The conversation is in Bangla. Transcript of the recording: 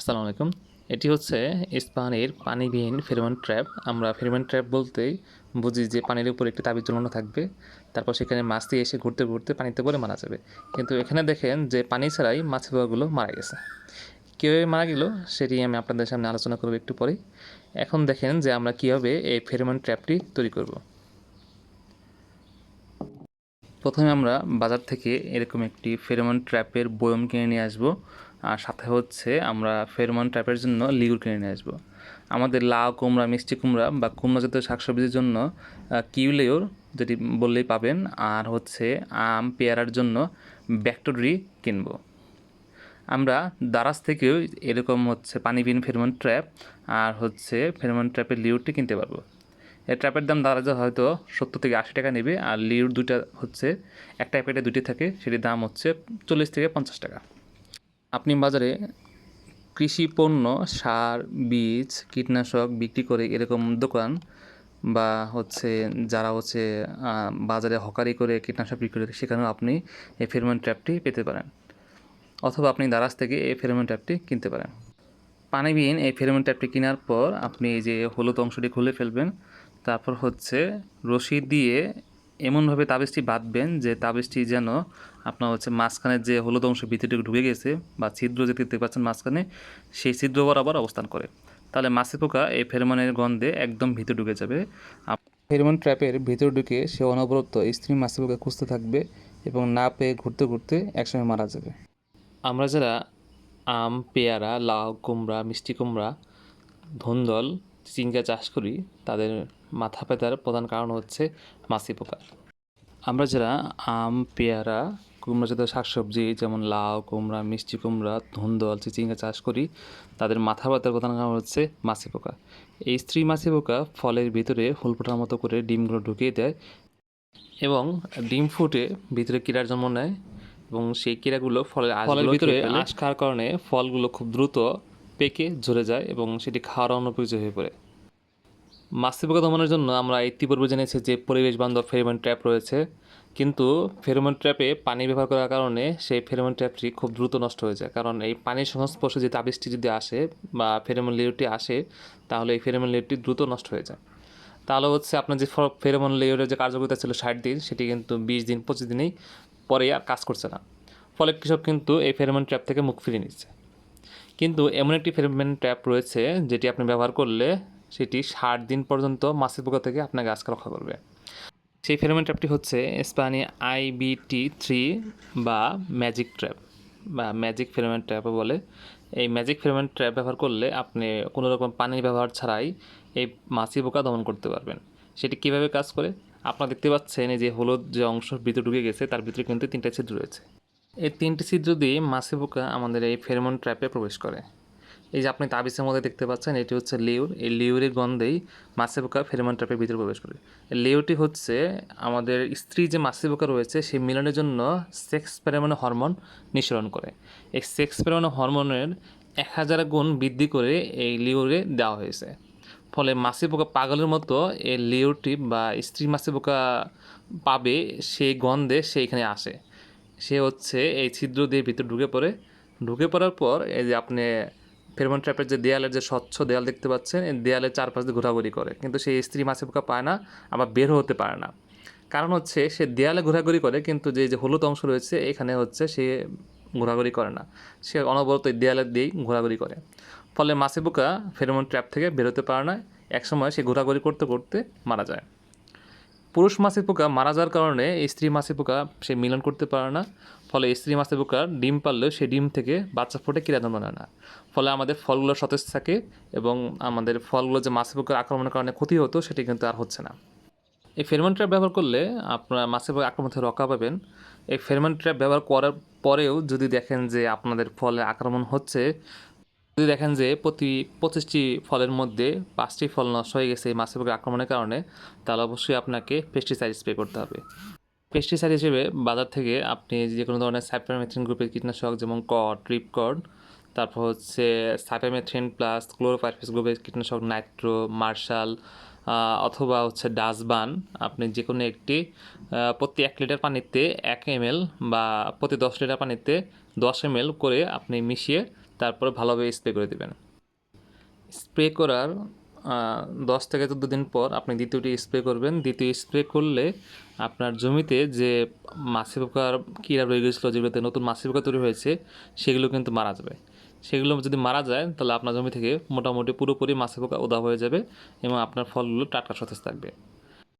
আসসালামু আলাইকুম। এটি হচ্ছে ইস্পাহানির পানিবিহীন ফেরোমন ট্র্যাপ। আমরা ফেরোমন ট্র্যাপ বলতেই বুঝি যে পানির উপর একটি তাবিজ ঝুলানো থাকবে। তারপর সেখানে মাছ দিয়ে এসে ঘুরতে ঘুরতে পানিতে পড়ে মারা যাবে। কিন্তু এখানে দেখেন যে পানি ছাড়াই মাছ পোকাগুলো মারা গেছে। কীভাবে মারা গেল সেটি আমি আপনাদের সামনে আলোচনা করব একটু পরেই। এখন দেখেন যে আমরা কীভাবে এই ফেরোমন ট্র্যাপটি তৈরি করব। প্রথমে আমরা বাজার থেকে এরকম একটি ফেরোমন ট্র্যাপের বয়ম কিনে নিয়ে আসব। আর সাথে হচ্ছে আমরা ফেরোমন ট্র্যাপের জন্য লিগুর কিনে নিয়ে আসব। আমাদের লাউ, কুমড়া, মিষ্টি কুমড়া বা কুমড়া জাতীয় শাকসবজির জন্য কিউলেওর যেটি বললেই পাবেন, আর হচ্ছে আম, পেয়ারার জন্য ব্যাক্টোরি কিনবো। আমরা দারাজ থেকেও এরকম হচ্ছে পানিবিহীন ফেরোমন ট্র্যাপ আর হচ্ছে ফেরোমন ট্র্যাপের লিউরটি কিনতে পারব। এই ট্র্যাপের দাম দারাজে হয়তো সত্তর থেকে আশি টাকা নেবে, আর লিউর দুইটা হচ্ছে, একটা প্যাকেটে দুটি থাকে, সেটির দাম হচ্ছে চল্লিশ থেকে পঞ্চাশ টাকা। আপনি বাজারে কৃষি পণ্য, সার, বীজ, কীটনাশক বিক্রি করে এরকম দোকান বা হচ্ছে যারা হচ্ছে বাজারে হকারি করে কীটনাশক বিক্রি করে, সেখানেও আপনি এই ফেরোমন ট্র্যাপটি পেতে পারেন। অথবা আপনি দারাজ থেকে এই ফেরোমন ট্র্যাপটি কিনতে পারেন। পানিবিহীন এই ফেরোমন ট্র্যাপটি কেনার পর আপনি এই যে হলুদ অংশটি খুলে ফেলবেন, তারপর হচ্ছে রশি দিয়ে এমনভাবে তাবিজটি বাঁধবেন যে তাবিজটি যেন আপনার হচ্ছে মাঝখানের যে হলুদ অংশ ভিতরে ঢুকে গেছে বা ছিদ্র যে দেখতে পাচ্ছেন মাঝখানে, সেই ছিদ্র বরাবর অবস্থান করে। তাহলে মাছি পোকা এই ফেরোমনের গন্ধে একদম ভিতরে ঢুকে যাবে। ফেরোমন ট্র্যাপের ভিতর ঢুকে সে অনবরত স্ত্রী মাছি পোকা খুঁজতে থাকবে এবং না পেয়ে ঘুরতে ঘুরতে একসময় মারা যাবে। আমরা যারা আম, পেয়ারা, লাউ, কুমড়া, মিষ্টি কুমড়া, ধুন্দল চিংড়া চাষ করি, তাদের মাথা ব্যথার প্রধান কারণ হচ্ছে মাছি পোকা। আমরা যারা আম পেয়ারা কুমড়া জাতীয় শাকসবজি যেমন লাউ কুমড়া মিষ্টি কুমড়া ধুন্দল চিচিঙ্গা চাষ করি তাদের মাথা ব্যথার প্রধান কারণ হচ্ছে মাছি পোকা। এই স্ত্রী মাছি পোকা ফলের ভিতরে ফুলফোটার মতো করে ডিমগুলো ঢুকিয়ে দেয় এবং ডিম ফুটে ভিতরে কীড়ার জন্ম নেয় এবং সেই কীড়াগুলো ফলের ফলের ভিতরে আঁশ খাওয়ার কারণে ফলগুলো খুব দ্রুত পেকে ঝরে যায় এবং সেটি খাওয়ার অনুপযোগী হয়ে পড়ে। মাছি পোকা দমনের জন্য আমরা ইতিপূর্বে জেনেছি যে পরিবেশ বান্ধব ফেরোমন ট্র্যাপ রয়েছে। কিন্তু ফেরোমন ট্র্যাপে পানি ব্যবহার করার কারণে সেই ফেরোমন ট্র্যাপটি খুব দ্রুত নষ্ট হয়ে যায় কারণ এই পানির সংস্পর্শে যে তাবিজটি যদি আসে বা ফেরোমন লেয়রটি আসে, তাহলে এই ফেরোমন লেয়রটি দ্রুত নষ্ট হয়ে যায়। তাহলে হচ্ছে আপনার যে ফেরোমন লেয়ারের যে কার্যকারিতা ছিল ষাট দিন, সেটি কিন্তু বিশ দিন, পঁচিশ দিনেই পরে আর কাজ করছে না। ফলে কৃষক কিন্তু এই ফেরোমন ট্র্যাপ থেকে মুখ ফিরিয়ে নিচ্ছে। কিন্তু এমন একটি ফেরোমন ট্র্যাপ রয়েছে, যেটি আপনি ব্যবহার করলে সেটি ষাট দিন পর্যন্ত মাছি পোকা থেকে আপনার গাছকে রক্ষা করবে। সেই ফেরোমন ট্র্যাপটি হচ্ছে স্পানি আইবিটি থ্রি বা ম্যাজিক ট্র্যাপ বা ম্যাজিক ফেরোমন ট্র্যাপ বলে। এই ম্যাজিক ফেরোমন ট্র্যাপ ব্যবহার করলে আপনি কোনো রকম পানির ব্যবহার ছাড়াই এই মাছি পোকা দমন করতে পারবেন। সেটি কীভাবে কাজ করে? আপনারা দেখতে পাচ্ছেন এই যে হলুদ যে অংশ ভিতরে ঢুকে গেছে, তার ভিতরে কিন্তু তিনটা ছিদ্র রয়েছে। এই তিনটি ছিদ্র দিয়ে মাছি পোকা আমাদের এই ফেরোমন ট্র্যাপে প্রবেশ করে। এই যে আপনি তাবিজের মধ্যে দেখতে পাচ্ছেন, এটি হচ্ছে লিউর। এই লিউরের গন্ধেই মাছি পোকা ফেরোমন ট্র্যাপের ভিতরে প্রবেশ করে। এই লিউরটি হচ্ছে আমাদের স্ত্রী যে মাছি পোকা রয়েছে সেই মিলনের জন্য সেক্স ফেরোমন হরমোন নিঃসরণ করে। এই সেক্স ফেরোমন হরমোনের এক হাজার গুণ বৃদ্ধি করে এই লিউরে দেওয়া হয়েছে। ফলে মাছি পোকা পাগলের মতো এই লিওরটি বা স্ত্রী মাছি পোকা পাবে, সেই গন্ধে সে এখানে আসে। সে হচ্ছে এই ছিদ্র দিয়ে ভিতরে ঢুকে পড়ে। ঢুকে পড়ার পর এই যে আপনি ফেরমন ট্র্যাপের যে দেয়ালের যে স্বচ্ছ দেয়াল দেখতে পাচ্ছেন, এই দেয়ালের চারপাশ দিয়ে ঘোরাঘুরি করে। কিন্তু সেই স্ত্রী মাছে পোকা পায় না, আবার বের হতে পারে না। কারণ হচ্ছে, সে দেয়ালে ঘোরাঘুরি করে, কিন্তু যে যে হলুদ অংশ রয়েছে, এখানে হচ্ছে সে ঘোরাঘুরি করে না। সে অনবরত দেয়ালের দিয়েই ঘোরাঘুরি করে। ফলে মাছে পোকা ফেরোমন ট্র্যাপ থেকে বেরোতে পারে না। একসময় সে ঘোরাঘুরি করতে করতে মারা যায়। পুরুষ মাছি পোকা মারা যাওয়ার কারণে স্ত্রী মাছি পোকা সে মিলন করতে পারে না। ফলে স্ত্রী মাছি পোকা ডিম পারলেও সেই ডিম থেকে বাচ্চা ফুটে কিরা জন্ম না। ফলে আমাদের ফলগুলো সতেজ থাকে এবং আমাদের ফলগুলো যে মাছি পোকার আক্রমণের কারণে ক্ষতি হতো, সেটি কিন্তু আর হচ্ছে না। এই ফেরমন ট্র্যাপ ব্যবহার করলে আপনার মাছের পোকা আক্রমণ থেকে রক্ষা পাবেন। এই ফেরমন ট্র্যাপ ব্যবহার করার পরেও যদি দেখেন যে আপনাদের ফলে আক্রমণ হচ্ছে যদি দেখেন যে প্রতি পঁচিশটি ফলের মধ্যে পাঁচটি ফল নষ্ট হয়ে গেছে মাছের পোকা আক্রমণের কারণে, তাহলে অবশ্যই আপনাকে পেস্টিসাইড স্প্রে করতে হবে। পেস্টিসাইড হিসেবে বাজার থেকে আপনি যে কোনো ধরনের সাইপারমেথ্রিন গ্রুপের কীটনাশক যেমন কড ট্রিপকড তারপর হচ্ছে সাইপারমেথ্রিন প্লাস ক্লোরোপাইরফেস গ্রুপের কীটনাশক নাইট্রো মার্শাল অথবা হচ্ছে ডাস্টবান আপনি যে কোনো একটি প্রতি এক লিটার পানিতে এক এম বা প্রতি দশ লিটার পানিতে দশ এম করে আপনি মিশিয়ে তারপরে ভালোভাবে স্প্রে করে দেবেন। স্প্রে করার দশ থেকে চোদ্দ দিন পর আপনি দ্বিতীয়টি স্প্রে করবেন। দ্বিতীয় স্প্রে করলে আপনার জমিতে যে মাছি পোকার কীরা রয়ে গেছিল যেগুলোতে নতুন মাছি পোকা তৈরি হয়েছে, সেগুলো কিন্তু মারা যাবে। সেগুলো যদি মারা যায়, তাহলে আপনার জমি থেকে মোটামুটি পুরোপুরি মাছি পোকা উদা হয়ে যাবে এবং আপনার ফলগুলো টাটকা সতেজ থাকবে।